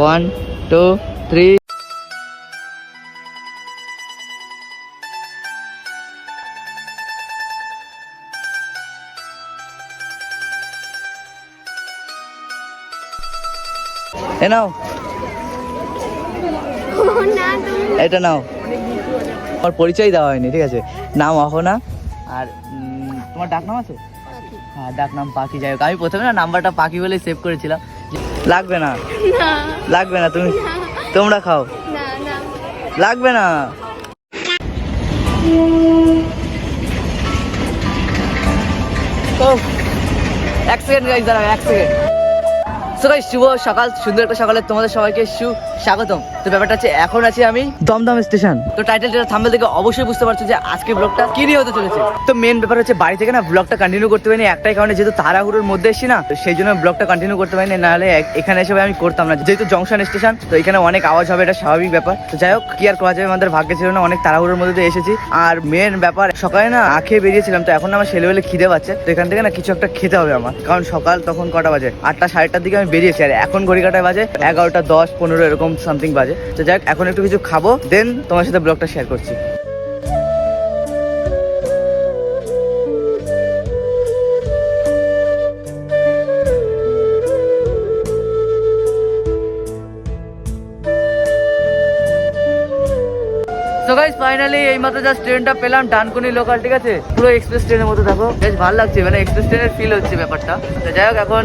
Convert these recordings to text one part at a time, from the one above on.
One two three এ নাও। এটা নাও। আমার পরিচয় দেওয়া হয়নি ঠিক আছে? নাম অহনা আর তোমার ডাক নাম আছে? হ্যাঁ ডাক নাম পাখি। যাই হোক আমি প্রথমে না নাম্বারটা পাখি বলে সেভ করেছিলাম। লাগবে না? না। লাগবে না তুমি? তোমরা খাও। না না। লাগবে না? এক সেকেন্ড গাড়ি দাঁড়াও এক সেকেন্ড। So guys, শুভ সকাল সুন্দর একটা সকালে তোমাদের সবাইকে সু স্বাগতম তো ব্যাপারটা হচ্ছে এখন আছি আমি দমদম স্টেশন। তো টাইটেল থাম্বেল থেকে অবশ্যই বুঝতে পারছ যে আজকে ব্লগটা কি নিয়ে হতে চলেছে। তো মেন ব্যাপার হচ্ছে বাড়ি থেকে না ব্লগটা কন্টিনিউ করতে পারিনি একটাই কারণে যেহেতু তাড়াহুড়োর মধ্যে এসেছি না তো সেই জন্য ব্লগটা কন্টিনিউ করতে পারিনি নাহলে এখানে এসে আমি করতাম না। যেহেতু জংশন স্টেশন তো এখানে অনেক আওয়াজ হবে এটা স্বাভাবিক ব্যাপার। তো যাই হোক কি আর করা যাবে আমাদের ভাগ্যে ছিল না অনেক তাড়াহুড়োর মধ্যে এসেছি। আর মেন ব্যাপার সকালে না আখে বেরিয়েছিলাম তো এখন আমার ছেলেবেলে খিদে পাচ্ছে তো এখান থেকে না কিছু একটা খেতে হবে আমার। কারণ সকাল তখন কটা বাজে? আটটা সাড়ে আটটার দিকে আমি বেরিয়েছি। আর এখন ঘড়ি কাটায় বাজে এগারোটা দশ পনেরো, এরকম সামথিং বাজে। তো যাক এখন একটু কিছু খাব দেন তোমার সাথে ব্লগটা শেয়ার করছি। তো গাইস ফাইনালি এই মাত্র জাস্ট ট্রেনটা পেলাম, ডানকুনি লোকাল ঠিক আছে? পুরো এক্সপ্রেস ট্রেনের মতো, দেখো। বেশ ভালো লাগছে মানে এক্সপ্রেস ট্রেনের ফিল হচ্ছে ব্যাপারটা। তো যাই হোক, এখন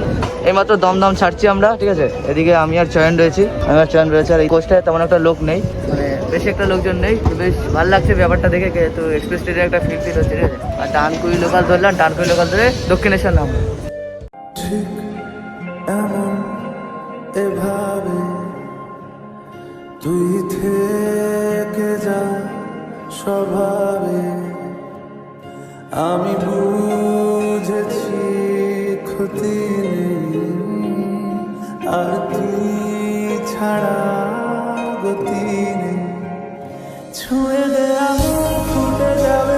এই দমদম ছাড়ছি আমরা, ঠিক আছে? এদিকে আমি আর চয়ন রয়েছি। আমি আর রয়েছে, আর এই কোচটায় তেমন একটা লোক নেই। মানে বেশি একটা লোকজন নেই বেশ ভালো লাগছে ব্যাপারটা দেখে তো এক্সপ্রেস ট্রেনের একটা ফিল হচ্ছে, ঠিক আর ডানকুনি লোকাল ধরলাম, ডানকুনি লোকাল ধরে দক্ষিণেশ্বর নাম স্বভাবে আমি বুঝেছি ক্ষতি আর তুই ছাড়া গতি নেই। ছুঁয়ে দে আগুন ফুটে যাবে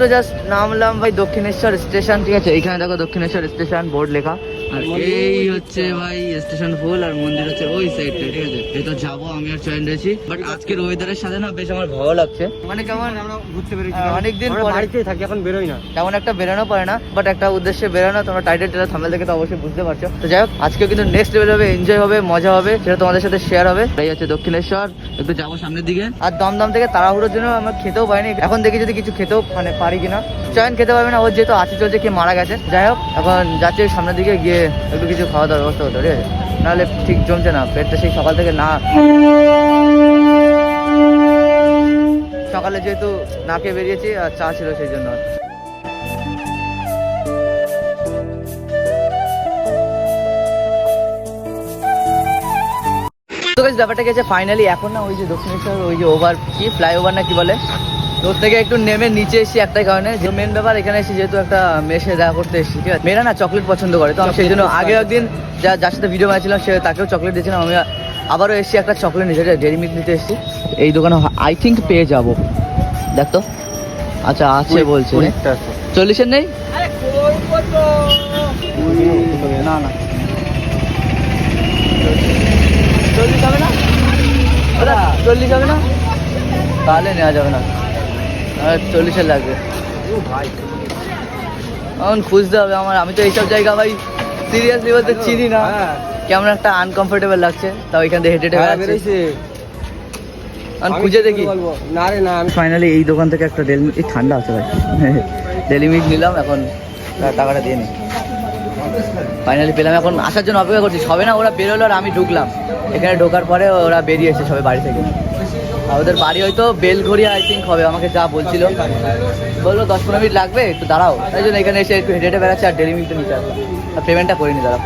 তো জাস্ট নামলাম ভাই দক্ষিণেশ্বর স্টেশন, ঠিক আছে? এখানে দেখো দক্ষিণেশ্বর স্টেশন, বোর্ড লেখা। আর এই হচ্ছে ভাই স্টেশন ফুল আর মন্দির হচ্ছে ওই সাইডটা ঠিক আছে? তো যাব আমি আর চয়ন রয়েছি। বাট আজকের ওয়েদারের সাথে না বেশ আমার ভালো লাগছে। মানে কেমন? আমরা ঘুরতে পেরেছি হ্যাঁ, অনেকদিন বাড়িতেই থাকি এখন বেরোই না। তেমন একটা বেরোনো পারে না বাট একটা উদ্দেশ্যে বেরোনো তোমরা টাইটেল টেলা থামেল দেখে তো অবশ্যই বুঝতে পারছ। তো যাই হোক আজকেও কিন্তু নেক্সট লেভেল হবে এনজয় হবে মজা হবে সেটা তোমাদের সাথে শেয়ার হবে। এই হচ্ছে দক্ষিণেশ্বর একটু যাব সামনের দিকে। আর দমদম থেকে তাড়াহুড়োর জন্য আমরা খেতেও পারিনি এখন দেখি যদি কিছু খেতেও মানে পারি কিনা। চয়ন খেতে পারবে না ওর যেহেতু আছে চলছে কি মারা গেছে। যাই হোক এখন যাচ্ছে সামনের দিকে গিয়ে একটু কিছু খাওয়া দাওয়ার ব্যবস্থা হতো ঠিক আছে? নাহলে ঠিক জমছে না পেটটা সেই সকাল থেকে না সকালে যেহেতু নাকে বেরিয়েছি, আর চা ছিল সেই জন্য। ব্যাপারটা গেছে ফাইনালি এখন না ওই যে দক্ষিণেশ্বর, ওই যে ওভার কি? ফ্লাইওভার না কি বলে? তো থেকে একটু নেমে নিচে এসেছি একটাই কারণে। যে মেন ব্যাপার এখানে এসেছি যেহেতু একটা মেশে দেখা করতে এসেছি ঠিক আছে? মেয়েরা না চকলেট পছন্দ করে তো আমি সেই জন্য আগে একদিন যা যার সাথে ভিডিও বানাচ্ছিলাম সে তাকেও চকলেট দিয়েছিলাম আমি আবারও এসেছি একটা চকলেট নিতে ডেরি মিল্ক নিতে এসেছি। এই দোকানে আই থিঙ্ক পেয়ে যাব। দেখ তো। আচ্ছা আছে বলছে। চল্লিশের নেই? না না চল্লিশ হবে না? ওটা চল্লিশ হবে না? তাহলে নেওয়া যাবে না। আমার চল্লিশের লাগবে। এখন খুঁজতে হবে আমার। আমি তো এইসব জায়গা ভাই সিরিয়াসলি বলতে চিনি না। কেমন একটা আনকমফোর্টেবল লাগছে। তাও এখান থেকে হেঁটে হেঁটে বেড়াচ্ছি। এখন খুঁজে দেখি। না রে না আমি ফাইনালি এই দোকান থেকে একটা ডেলি এই ঠান্ডা আছে ভাই। ডেলি মিট নিলাম এখন টাকাটা দিয়ে নি। ফাইনালি পেলাম এখন আসার জন্য অপেক্ষা করছি। সবে না ওরা বেরোলো আর আমি ঢুকলাম। এখানে ঢোকার পরে ওরা বেরিয়েছে সবাই বাড়ি থেকে। ওদের বাড়ি হয়তো বেলঘড়িয়া আই থিঙ্ক হবে, আমাকে যা বলছিল। বলল, দশ পনেরো মিনিট লাগবে, একটু দাঁড়াও। তাই জন্য এখানে এসে একটু হেঁটে হেঁটে বেড়াচ্ছে আর ডেলি নিতে আসবে আর পেমেন্টটা করিনি দাঁড়াও।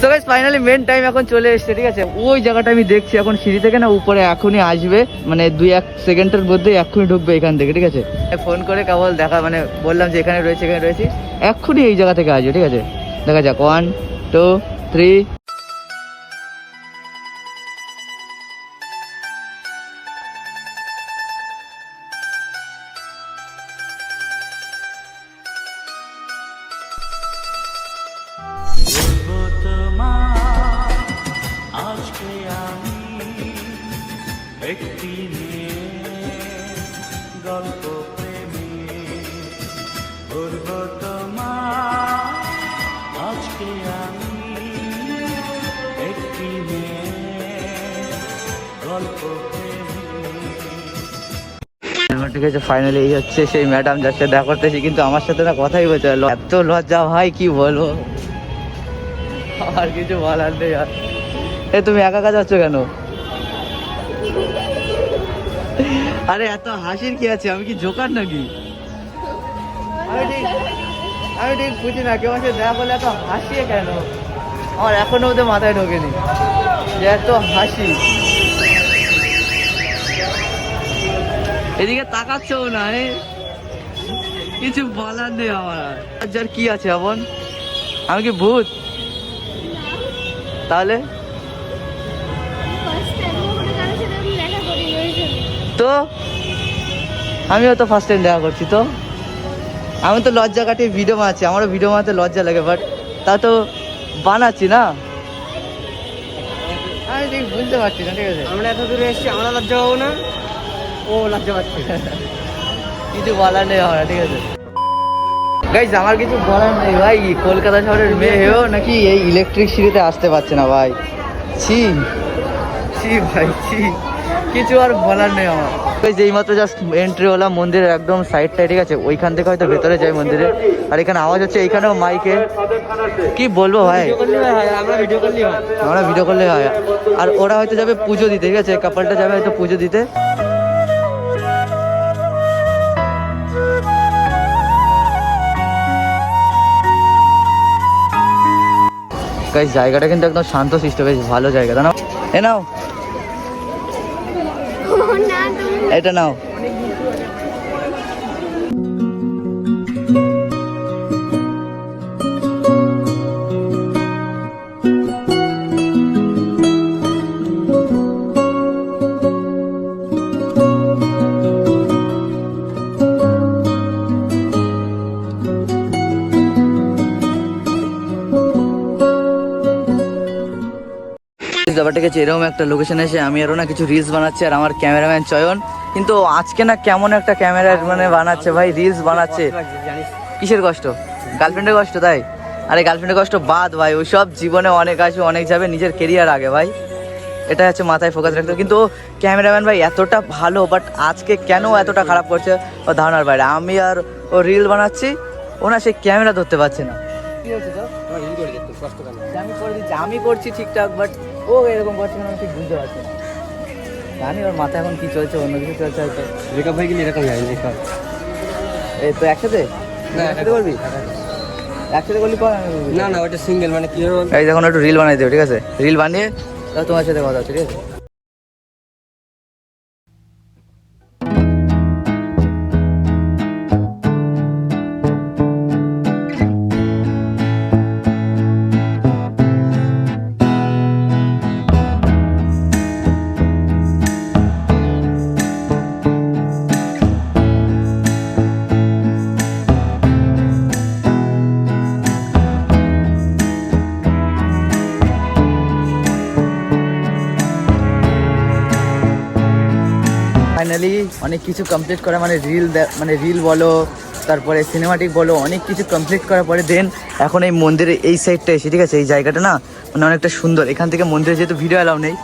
So guys finally main time এখন চলে এসেছে, ঠিক আছে? ওই জায়গাটা আমি দেখছি এখন সিঁড়ি থেকে না, উপরে এখনই আসবে মানে দুই এক সেকেন্ডের মধ্যে এক্ষুনি ঢুকবে এখান থেকে, ঠিক আছে? ফোন করে কেবল দেখা মানে বললাম যে এখানে রয়েছে, এখানে রয়েছি। এক্ষুনি এই জায়গা থেকে আসবে, ঠিক আছে? দেখা যাক ওয়ান টু থ্রি ঠিক আছে ফাইনালি এই হচ্ছে সেই ম্যাডাম যার সাথে দেখা করতেছি কিন্তু আমার সাথে না কথাই পারল এত লজ্জা, ভাই, কি বলব? আর কিছু বলার নেই আর। এ তুমি একা একা যাচ্ছ কেন? আরে, এত হাসির কি আছে? আমি কি জোকার নাকি? আমি ঠিক আমি ঠিক বুঝি না, কেউ সাথে দেখা করলে এত হাসিয়ে কেন? আমার এখনও ওদের মাথায় ঢোকেনি যে এত হাসি। এদিকে তাকাচ্ছেও না? কিছু বলার নেই আমার যার কি আছে এমন আমি কি ভূত? তাহলে? তো? আমিও তো ফার্স্ট টাইম দেখা করছি, তো? আমি তো লজ্জা কাটিয়ে ভিডিও বানাচ্ছি, আমারও ভিডিও বানাতে লজ্জা লাগে বাট তা তো বানাচ্ছি না। আমি ঠিক বুঝতে পারছি না, ঠিক আছে। আমরা এত দূরে এসেছি, আমরা লজ্জা পাবো না। ও লজ্জা পাচ্ছে। কিছু বলার নেই আমার ঠিক আছে। গাইজ আমার কিছু বলার নেই ভাই কলকাতা শহরের মেয়ে হয়েও নাকি এই ইলেকট্রিক সিঁড়িতে আসতে পারছে না ভাই। ছি। ছি ভাই ছি। কিছু আর বলার নেই আমার। এইমাত্র জাস্ট এন্ট্রি হলাম মন্দিরের একদম সাইডটায় ঠিক আছে? ওইখান থেকে হয়তো ভেতরে যাই মন্দিরে। আর এখানে আওয়াজ হচ্ছে এইখানেও মাইকে কি বলব ভাই? আমরা ভিডিও করলেই আমরা ভিডিও করলে হয়। আর ওরা হয়তো যাবে পুজো দিতে ঠিক আছে? কাপলটা যাবে হয়তো পুজো দিতে। গাইস জায়গাটা কিন্তু একদম শান্ত শিষ্ট বেশ ভালো জায়গা। না এ নাও। এটা নাও। ব্যাপারটা আছে এরকম একটা লোকেশনে এসে আমি আরও না কিছু রিলস বানাচ্ছি আর আমার ক্যামেরাম্যান চয়ন। কিন্তু আজকে না কেমন একটা ক্যামেরার মানে বানাচ্ছে ভাই রিলস বানাচ্ছে। কিসের কষ্ট? গার্লফ্রেন্ডের কষ্ট তাই? আরে গার্লফ্রেন্ডের কষ্ট বাদ ভাই, ওইসব জীবনে অনেক আসবে, অনেক যাবে, নিজের কেরিয়ার আগে ভাই। এটা হচ্ছে মাথায় ফোকাস রাখতে কিন্তু ক্যামেরাম্যান ভাই এতটা ভালো বাট আজকে কেন এতটা খারাপ করছে? ও ধারণার বাইরে। আমি আর ও রিল বানাচ্ছি, ও না সেই ক্যামেরা ধরতে পারছে না। আমি করছি ঠিকঠাক বাট ও এরকম করছে না আমি ঠিক বুঝতে পারছি জানি ওর মাথায় এখন কি চলছে অন্য কিছু চলছে হয়তো। ব্রেকআপ হয়ে গেলে এরকম যায় না এই তো একসাথে? একসাথে করবি? একসাথে করলি কর না না ওটা সিঙ্গেল মানে কি হবে এই দেখুন একটু রিল বানাই দেবে ঠিক আছে? রিল বানিয়ে তাহলে তোমার সাথে কথা হচ্ছে ঠিক আছে? অনেক কিছু কমপ্লিট করা মানে রিল মানে রিল বলো তারপরে সিনেমাটিক বলো অনেক কিছু কমপ্লিট করার পরে দেন এখন এই মন্দিরের এই সাইডটা এসে ঠিক আছে? এই জায়গাটা না মানে অনেকটা সুন্দর। এখান থেকে মন্দিরে যেহেতু ভিডিও অ্যালাউ নেই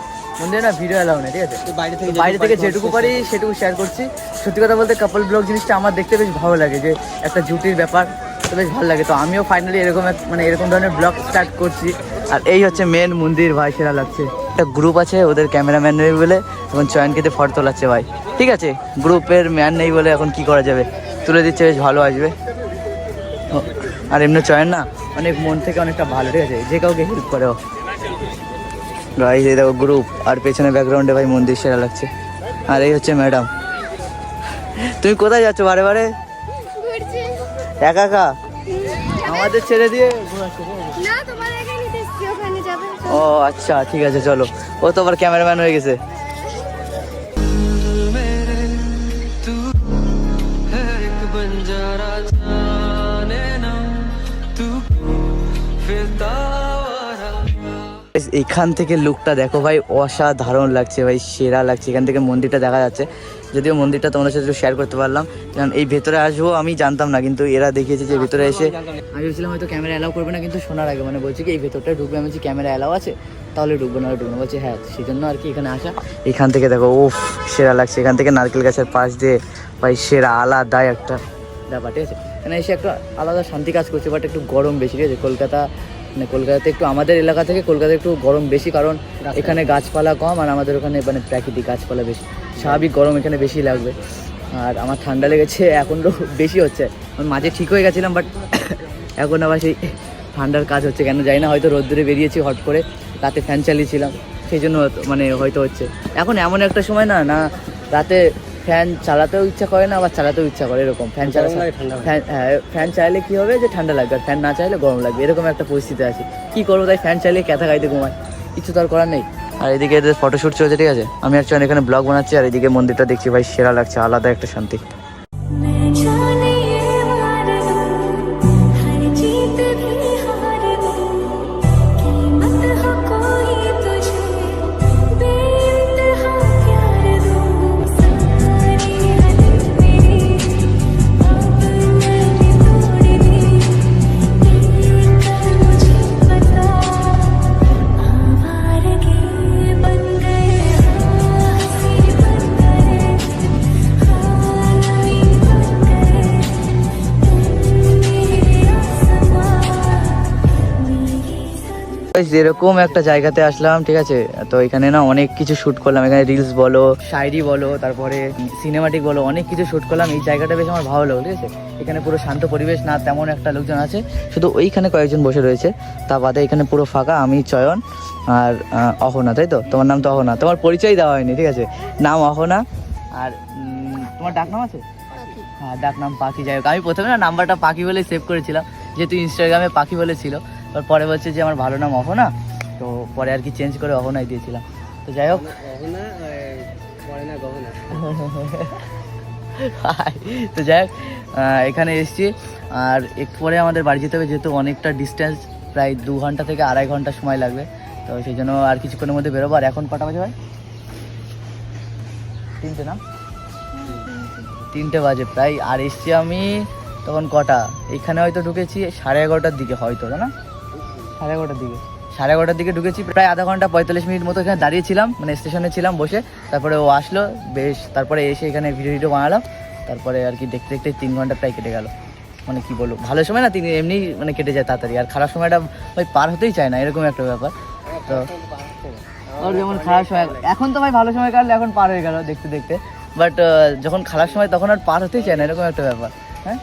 মন্দিরে না ভিডিও অ্যালাউ নেই ঠিক আছে? বাইরে থেকে বাইরে থেকে যেটুকু পারি সেটুকু শেয়ার করছি। সত্যি কথা বলতে কাপল ব্লগ জিনিসটা আমার দেখতে বেশ ভালো লাগে যে একটা জুটির ব্যাপার তো বেশ ভালো লাগে। তো আমিও ফাইনালি এরকম মানে এরকম ধরনের ব্লগ স্টার্ট করছি। আর এই হচ্ছে মেন মন্দির ভাই সেরা লাগছে। একটা গ্রুপ আছে ওদের ক্যামেরাম্যান নেই বলে এখন চয়নকেতে ফটো তোলাচ্ছে ভাই। ঠিক আছে? গ্রুপের ম্যান নেই বলে এখন কি করা যাবে? তুলে দিচ্ছে বেশ ভালো আসবে। আর এমনি চয়ন না অনেক মন থেকে অনেকটা ভালো ঠিক আছে? যে কাউকে হেল্প করে ও। গাইজ এই দেখো গ্রুপ আর পেছনে ব্যাকগ্রাউন্ডে ভাই মন্দির সেরা লাগছে। আর এই হচ্ছে ম্যাডাম তুমি কোথায় যাচ্ছ বারে বারে? একা একা? আমাদের ছেড়ে দিয়ে ও আচ্ছা ঠিক আছে, চলো। ও তো আবার ক্যামেরাম্যান হয়ে গেছে। এখান থেকে লুকটা দেখো ভাই, অসাধারণ লাগছে ভাই, সেরা লাগছে। এখান থেকে মন্দিরটা দেখা যাচ্ছে। যদিও মন্দিরটা তোমাদের সাথে একটু শেয়ার করতে পারলাম। কারণ এই ভেতরে আসব আমি জানতাম না কিন্তু এরা দেখিয়েছে যে ভেতরে এসে আমি ভেবেছিলাম হয়তো ক্যামেরা অ্যালাউ করবে না কিন্তু শোনার আগে মানে বলছি কি এই ভেতরটা ঢুকবে আমি বলছি ক্যামেরা অ্যালাউ আছে? তাহলে ঢুকবো না ঢুকবো বলছি হ্যাঁ সেই জন্য আর কি এখানে আসা। এখান থেকে দেখো উফ সেরা লাগছে। এখান থেকে নারকেল গাছের পাশ দিয়ে ভাই সেরা আলাদা একটা ব্যাপার ঠিক আছে? এখানে এসে একটা আলাদা শান্তি কাজ করছে বাট একটু গরম বেশি ঠিক আছে? কলকাতা মানে কলকাতাতে একটু আমাদের এলাকা থেকে কলকাতায় একটু গরম বেশি কারণ এখানে গাছপালা কম আর আমাদের ওখানে মানে প্রাকৃতিক গাছপালা বেশি। স্বাভাবিক গরম এখানে বেশি লাগবে। আর আমার ঠান্ডা লেগেছে এখন তো বেশি হচ্ছে। আমি মাঝে ঠিক হয়ে গেছিলাম বাট এখন আবার সেই ঠান্ডার কাজ হচ্ছে। কেন জানি না হয়তো রোদ্দুরে বেরিয়েছি হট করে রাতে ফ্যান চালিয়েছিলাম। সেই জন্য মানে হয়তো হচ্ছে। এখন এমন একটা সময় না না রাতে ফ্যান চালাতেও ইচ্ছা করে না আবার চালাতেও ইচ্ছা করে এরকম। ফ্যান চালা। ফ্যান হ্যাঁ ফ্যান চাইলে কি হবে যে ঠান্ডা লাগবে আর ফ্যান না চাইলে গরম লাগবে। এরকম একটা পরিস্থিতি আছে। কী করব তাই ফ্যান চাইলে ক্যাথা খাইতে ঘুমায় কিছু তো আর করার নেই। আর এদিকে ফটোশ্যুট চলছে, ঠিক আছে? আমি আর এখানে ব্লগ বানাচ্ছি, আর এদিকে মন্দিরটা দেখছি, ভাই, সেরা লাগছে, আলাদা একটা শান্তি। এরকম একটা জায়গাতে আসলাম, ঠিক আছে? তো এখানে না অনেক কিছু শুট করলাম। এখানে রিলস বলো শায়রি বলো, তারপরে সিনেমাটিক বলো, অনেক কিছু শুট করলাম। এই জায়গাটা বেশ আমার ভালো লাগল, ঠিক আছে? এখানে পুরো শান্ত পরিবেশ, না তেমন একটা লোকজন আছে। শুধু ওইখানে কয়েকজন বসে রয়েছে। তা বাদে এখানে পুরো ফাঁকা, আমি চয়ন আর অহনা, তাই তো? তোমার নাম তো অহনা। তোমার পরিচয় দেওয়া হয়নি, ঠিক আছে? নাম অহনা আর তোমার ডাক নাম আছে? হ্যাঁ ডাক নাম পাখি। যাই হোক, আমি প্রথমে না নাম্বারটা পাখি বলে সেভ করেছিলাম। যেহেতু ইনস্টাগ্রামে পাখি বলে ছিল। তার পরে বলছে যে আমার ভালো নাম অহনা তো পরে আর কি চেঞ্জ করে অহনাই দিয়েছিলাম। তো যাই হোক। না তো যাই হোক এখানে এসেছি। আর একটু পরে আমাদের বাড়ি যেতে হবে যেহেতু অনেকটা ডিস্টেন্স প্রায় দু ঘণ্টা থেকে আড়াই ঘণ্টা সময় লাগবে। তো সেই জন্য আর কিছুক্ষণের মধ্যে বেরোবো। আর এখন কটা বাজে ভাই? তিনটে না? তিনটে বাজে প্রায়। আর এসছি আমি তখন কটা? এখানে হয়তো ঢুকেছি সাড়ে এগারোটার দিকে হয়তো না? সাড়ে এগারোটার দিকে। সাড়ে এগারোটার দিকে ঢুকেছি, প্রায় আধা ঘণ্টা পঁয়তাল্লিশ মিনিট মতো এখানে দাঁড়িয়েছিলাম মানে স্টেশনে ছিলাম বসে। তারপরে ও আসলো, বেশ, তারপরে এসে এখানে ভিডিও ভিডিও বানালাম। তারপরে আর কি দেখতে দেখতে তিন ঘণ্টা প্রায় কেটে গেল। মানে কি বলব, ভালো সময় না, তিনি এমনি মানে কেটে যায় তাড়াতাড়ি। আর খারাপ সময়টা ভাই পার হতেই চায় না, এরকম একটা ব্যাপার। তো ওর যেমন খারাপ সময়, এখন তো ভাই ভালো সময় কাটলে এখন পার হয়ে গেল দেখতে দেখতে। বাট যখন খারাপ সময়, তখন আর পার হতেই চায় না, এরকম একটা ব্যাপার। হ্যাঁ?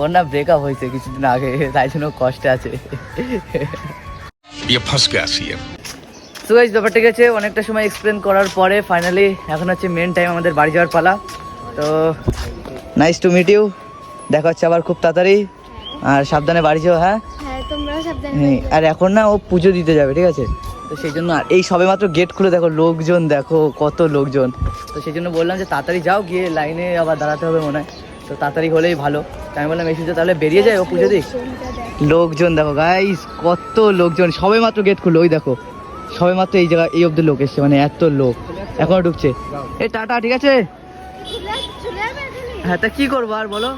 ওর না ব্রেকআপ হয়েছে কিছুদিন আগে তাই জন্য কষ্টে আছে। তো এই ব্যাপারটা গেছে অনেকটা সময় এক্সপ্লেন করার পরে ফাইনালি এখন হচ্ছে মেন টাইম আমাদের বাড়ি যাওয়ার পালা। তো নাইস টু মিট ইউ দেখা হচ্ছে আবার খুব তাড়াতাড়ি। আর সাবধানে বাড়ি যাও হ্যাঁ? হ্যাঁ আর এখন না ও পুজো দিতে যাবে ঠিক আছে? তো সেই জন্য আর এই সবে মাত্র গেট খুলে দেখো লোকজন দেখো কত লোকজন। তো সেই জন্য বললাম যে তাড়াতাড়ি যাও গিয়ে লাইনে আবার দাঁড়াতে হবে মনে হয়। তো তাড়াতাড়ি হলেই ভালো। আমি বললাম, এসে তাহলে বেরিয়ে যায় ও পুজো দিক। লোকজন দেখো গাইস কত লোকজন, সবে মাত্র গেট খুললো, ওই দেখো। সবে মাত্র এই জায়গা এই অব্দি লোক এসছে মানে এত লোক। এখনও ঢুকছে। এই টাটা, ঠিক আছে? হ্যাঁ তা কি করব আর, বলো?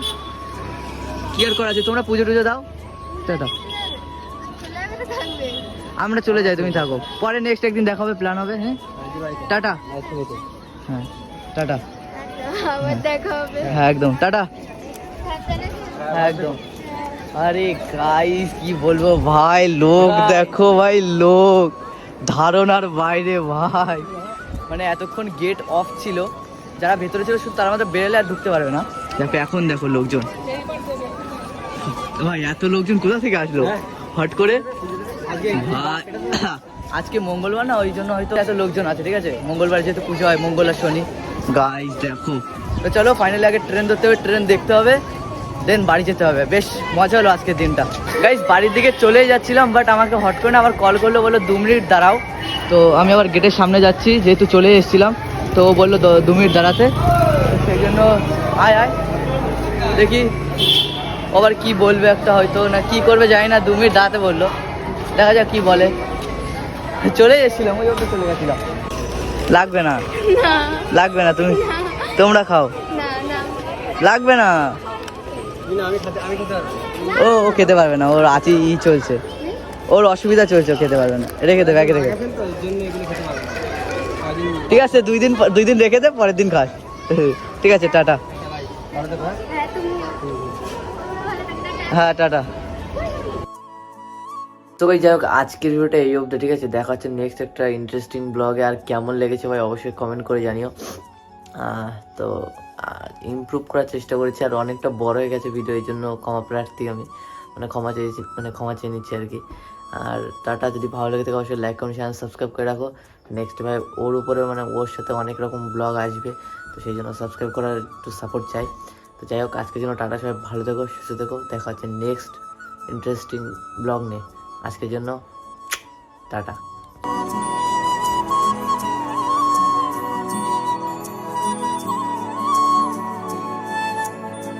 কি আর করা আছে? তোমরা পুজো টুজো দাও? থাকবে। আমরা চলে যাই, তুমি থাকো। পরে নেক্সট একদিন দেখা হবে প্ল্যান হবে হ্যাঁ? টাটা। হ্যাঁ টাটা। আবার দেখা হবে। হ্যাঁ একদম। টাটা। হ্যাঁ একদম। আরে গাইস কি বলব ভাই লোক দেখো ভাই লোক। ধারণার বাইরে ভাই। মানে এতক্ষণ গেট অফ ছিল। যারা ভেতরে ছিল শুধু তারা মাত্র বেরোলে আর ঢুকতে পারবে না। দেখো এখন দেখো লোকজন। ভাই এত লোকজন কোথা থেকে আসলো? হট করে? আজকে ভাই আজকে মঙ্গলবার না ওই জন্য হয়তো এত লোকজন আছে ঠিক আছে? মঙ্গলবার যেহেতু পুজো হয় মঙ্গল আর শনি। গাইস দেখো। তো চলো ফাইনালি আগে ট্রেন ধরতে হবে ট্রেন দেখতে হবে দেন বাড়ি যেতে হবে। বেশ, মজা হলো আজকের দিনটা। গাইস বাড়ির দিকে চলেই যাচ্ছিলাম বাট আমাকে হট করে আবার কল করল, বলল, দু মিনিট দাঁড়াও। তো আমি আবার গেটের সামনে যাচ্ছি, যেহেতু চলে এসেছিলাম, তো বলল, দু মিনিট দাঁড়াতে। সেই জন্য, আয় আয়। দেখি আবার কি বলবে একটা হয়তো, না কি করবে জানি না, দু মিনিট দাঁড়াতে বলল। দেখা যাক কি বলে। চলে এসেছিলাম, ওই চলে গেছিলাম। লাগবে না? না। লাগবে না তুমি তোমরা খাও। না না। লাগবে না? ও ও খেতে পারবে না ওর আছে ই চলছে। ওর অসুবিধা চলছে ও খেতে পারবে না। রেখে দে ব্যাগে রেখে ঠিক আছে দুই দিন পর- দুই দিন রেখে দে পরের দিন খাস। ঠিক আছে টাটা। থাকো হ্যাঁ? হ্যাঁ তুমি ভালো থাকবে হ্যাঁ টাটা। তো ভাই, যাই হোক, আজকের ভিডিওটা এই অবধি, ঠিক আছে? দেখা হচ্ছে নেক্সট একটা ইন্টারেস্টিং ব্লগে আর কেমন লেগেছে ভাই, অবশ্যই কমেন্ট করে জানিও। তো ইমপ্রুভ করার চেষ্টা করেছি, আর অনেকটা বড় হয়ে গেছে ভিডিও এই জন্য ক্ষমা প্রার্থী আমি। মানে ক্ষমা চেয়েছি মানে ক্ষমা চেয়ে নিচ্ছি আর কি। আর টাটা, যদি ভালো লেগে থাকে, অবশ্যই লাইক কমেন্ট চ্যানেল সাবস্ক্রাইব করে রাখো। নেক্সট ভাই, ওর উপরে মানে ওর সাথে অনেক রকম ব্লগ আসবে, তো সেই জন্য সাবস্ক্রাইব করার একটু সাপোর্ট চাই। তো যাই হোক, আজকের জন্য টাটা, সবাই ভালো থেকো, সুস্থ থেকো। দেখা হচ্ছে নেক্সট ইন্টারেস্টিং ব্লগ নিয়ে। আজকের জন্য টাটা